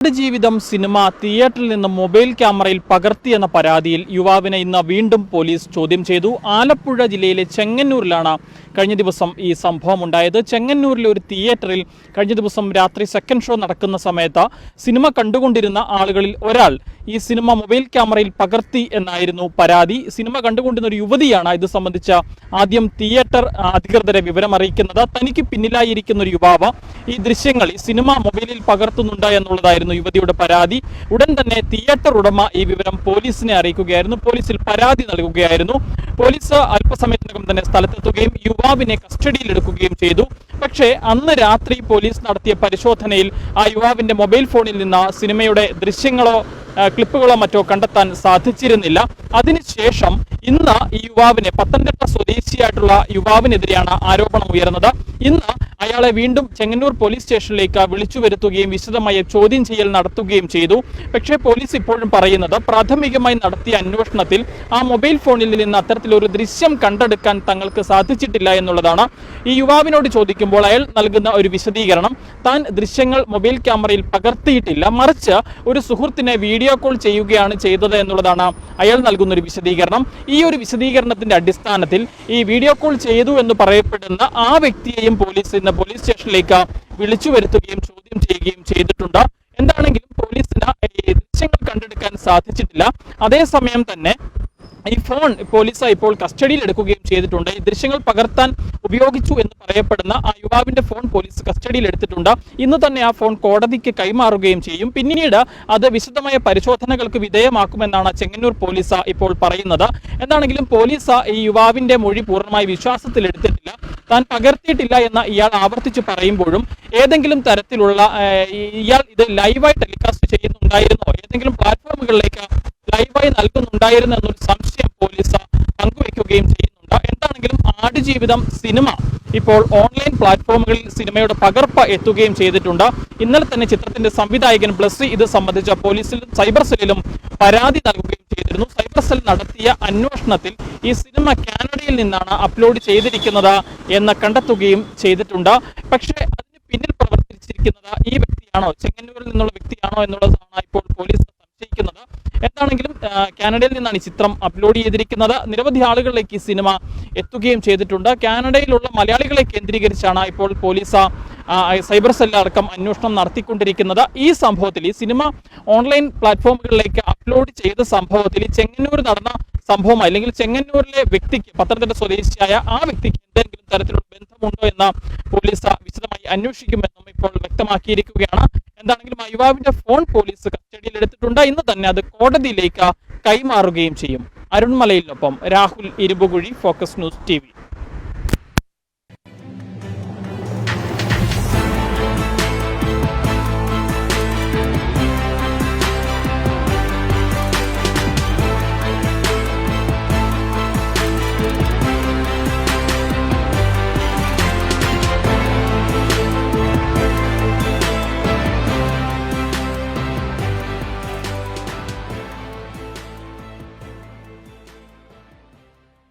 ജീവിതം സിനിമ തിയേറ്ററിൽ നിന്ന് മൊബൈൽ ക്യാമറയിൽ പകർത്തിയെന്ന പരാതിയിൽ യുവാവിനെ ഇന്ന് വീണ്ടും പോലീസ് ചോദ്യം ചെയ്തു. ആലപ്പുഴ ജില്ലയിലെ ചെങ്ങന്നൂരിലാണ് കഴിഞ്ഞ ദിവസം ഈ സംഭവം ഉണ്ടായത് ചെങ്ങന്നൂരിലെ ഒരു തിയേറ്ററിൽ കഴിഞ്ഞ ദിവസം രാത്രി സെക്കൻഡ് ഷോ നടക്കുന്ന സമയത്ത് സിനിമ കണ്ടുകൊണ്ടിരുന്ന ആളുകളിൽ ഒരാൾ ഈ സിനിമ മൊബൈൽ ക്യാമറയിൽ പകർത്തി എന്നായിരുന്നു പരാതി. സിനിമ കണ്ടുകൊണ്ടിരുന്ന ഒരു യുവതിയാണ് ഇത് സംബന്ധിച്ച ആദ്യം തിയേറ്റർ അധികൃതരെ വിവരം അറിയിക്കുന്നത്. തനിക്ക് പിന്നിലായിരിക്കുന്ന ഒരു യുവാവ് ഈ ദൃശ്യങ്ങൾ ഈ സിനിമ മൊബൈലിൽ പകർത്തുന്നുണ്ട് എന്നുള്ളതായിരുന്നു യുവതിയുടെ പരാതി. ഉടൻ തന്നെ തിയേറ്റർ ഉടമ ഈ വിവരം പോലീസിനെ അറിയിക്കുകയായിരുന്നു. പോലീസിൽ പരാതി നൽകുകയായിരുന്നു. പോലീസ് അല്പസമയത്തിനകം തന്നെ സ്ഥലത്തെത്തുകയും യുവാവിനെ കസ്റ്റഡിയിലെടുക്കുകയും ചെയ്തു. പക്ഷേ അന്ന് രാത്രി പോലീസ് നടത്തിയ പരിശോധനയിൽ ആ യുവാവിന്റെ മൊബൈൽ ഫോണിൽ നിന്ന് സിനിമയുടെ ദൃശ്യങ്ങളോ ക്ലിപ്പുകളോ മറ്റോ കണ്ടെത്താൻ സാധിച്ചിരുന്നില്ല. അതിനുശേഷം ഇന്ന് ഈ യുവാവിനെ പത്തനംതിട്ട സ്വദേശിയായിട്ടുള്ള യുവാവിനെതിരെയാണ് ആരോപണം ഉയർന്നത്. ഇന്ന് അയാളെ വീണ്ടും ചെങ്ങന്നൂർ പോലീസ് സ്റ്റേഷനിലേക്ക് വിളിച്ചു വരുത്തുകയും വിശദമായ ചോദ്യം ചെയ്യൽ നടത്തുകയും ചെയ്തു. പക്ഷേ പോലീസ് ഇപ്പോഴും പറയുന്നത് പ്രാഥമികമായി നടത്തിയ അന്വേഷണത്തിൽ ആ മൊബൈൽ ഫോണിൽ നിന്ന് അത്തരത്തിലൊരു ദൃശ്യം കണ്ടെടുക്കാൻ തങ്ങൾക്ക് സാധിച്ചിട്ടില്ല എന്നുള്ളതാണ്. ഈ യുവാവിനോട് ചോദിക്കുമ്പോൾ അയാൾ നൽകുന്ന ഒരു വിശദീകരണം. താൻ ദൃശ്യങ്ങൾ മൊബൈൽ ക്യാമറയിൽ പകർത്തിയിട്ടില്ല. മറിച്ച് ഒരു സുഹൃത്തിനെ വീഡിയോ കോൾ ചെയ്യുകയാണ് ചെയ്തത് എന്നുള്ളതാണ് അയാൾ നൽകുന്ന ഒരു വിശദീകരണം. ഈ ഒരു വിശദീകരണത്തിന്റെ അടിസ്ഥാനത്തിൽ ഈ വീഡിയോ കോൾ ചെയ്തു എന്ന് പറയപ്പെടുന്ന ആ വ്യക്തിയെയും പോലീസ് ഇന്ന് പോലീസ് സ്റ്റേഷനിലേക്ക് വിളിച്ചു വരുത്തുകയും ചോദ്യം ചെയ്യുകയും ചെയ്തിട്ടുണ്ട്. എന്താണെങ്കിലും പോലീസിന് ദൃശ്യങ്ങൾ കണ്ടെടുക്കാൻ സാധിച്ചിട്ടില്ല. അതേസമയം തന്നെ ഈ ഫോൺ പോലീസ് ഇപ്പോൾ കസ്റ്റഡിയിൽ എടുക്കുകയും ചെയ്തിട്ടുണ്ട്. ഈ ദൃശ്യങ്ങൾ പകർത്താൻ ഉപയോഗിച്ചു എന്ന് പറയപ്പെടുന്ന ആ യുവാവിന്റെ ഫോൺ പോലീസ് കസ്റ്റഡിയിൽ എടുത്തിട്ടുണ്ട്. ഇന്ന് തന്നെ ആ ഫോൺ കോടതിക്ക് കൈമാറുകയും ചെയ്യും. പിന്നീട് അത് വിശദമായ പരിശോധനകൾക്ക് വിധേയമാക്കുമെന്നാണ് ചെങ്ങന്നൂർ പോലീസ് ഇപ്പോൾ പറയുന്നത്. എന്താണെങ്കിലും പോലീസ് ഈ യുവാവിന്റെ മൊഴി പൂർണമായി വിശ്വാസത്തിലെടുത്തിട്ടില്ല. താൻ പകർത്തിയിട്ടില്ല എന്ന് ഇയാൾ ആവർത്തിച്ച് പറയുമ്പോഴും ഏതെങ്കിലും തരത്തിലുള്ള ഇയാൾ ഇത് ലൈവായി ടെലികാസ്റ്റ് ചെയ്യുന്നുണ്ടായിരുന്നോ? ഏതെങ്കിലും പ്ലാറ്റ്ഫോമുകളിലേക്ക് ലൈവായി നൽകുന്നുണ്ടായിരുന്നു എന്നൊരു സംശയം പോലീസ് പങ്കുവെക്കുകയും ചെയ്യുന്നുണ്ട്. എന്താണെങ്കിലും ആടുജീവിതം സിനിമ ഇപ്പോൾ ഓൺലൈൻ പ്ലാറ്റ്ഫോമുകളിൽ സിനിമയുടെ പകർപ്പ് എത്തുകയും ചെയ്തിട്ടുണ്ട്. ഇന്നലെ തന്നെ ചിത്രത്തിന്റെ സംവിധായകൻ ബ്ലസ്സി ഇത് സംബന്ധിച്ച പോലീസിലും സൈബർ സെല്ലിലും പരാതി നൽകുകയും ചെയ്തിരുന്നു. സൈബർ സെൽ നടത്തിയ അന്വേഷണത്തിൽ ഈ സിനിമ കാനഡയിൽ നിന്നാണ് അപ്ലോഡ് ചെയ്തിരിക്കുന്നത് എന്ന് കണ്ടെത്തുകയും ചെയ്തിട്ടുണ്ട്. പക്ഷേ അതിന് പിന്നിൽ പ്രവർത്തിച്ചിരിക്കുന്നത് ഈ വ്യക്തിയാണോ? ചെങ്ങന്നൂരിൽ നിന്നുള്ള വ്യക്തിയാണോ എന്നുള്ളതാണ് ഇപ്പോൾ പോലീസ് എന്താണെങ്കിലും കാനഡയിൽ നിന്നാണ് ഈ ചിത്രം അപ്ലോഡ് ചെയ്തിരിക്കുന്നത്. നിരവധി ആളുകളിലേക്ക് ഈ സിനിമ എത്തുകയും ചെയ്തിട്ടുണ്ട്. കാനഡയിലുള്ള മലയാളികളെ കേന്ദ്രീകരിച്ചാണ് ഇപ്പോൾ പോലീസ് സൈബർ സെല്ലടക്കം അന്വേഷണം നടത്തിക്കൊണ്ടിരിക്കുന്നത്. ഈ സംഭവത്തിൽ ഈ സിനിമ ഓൺലൈൻ പ്ലാറ്റ്ഫോമുകളിലേക്ക് അപ്ലോഡ് ചെയ്ത സംഭവത്തിൽ ചെങ്ങന്നൂർ നടന്ന സംഭവം അല്ലെങ്കിൽ ചെങ്ങന്നൂരിലെ വ്യക്തിക്ക് പത്തനംതിട്ട സ്വദേശിയായ ആ വ്യക്തിക്ക് എന്തെങ്കിലും തരത്തിലുള്ള ബന്ധമുണ്ടോ എന്ന് പോലീസ് വിശദമായി അന്വേഷിക്കുമെന്നും ഇപ്പോൾ വ്യക്തമാക്കിയിരിക്കുകയാണ്. എന്താണെങ്കിലും യുവാവിന്റെ ഫോൺ പോലീസ് കസ്റ്റഡിയിൽ എടുത്തിട്ടുണ്ട്. ഇന്ന് തന്നെ അത് കോടതിയിലേക്ക് കൈമാറുകയും ചെയ്യും. അരുൺമലയിലൊപ്പം Rahul Irumbukuzhi focus news T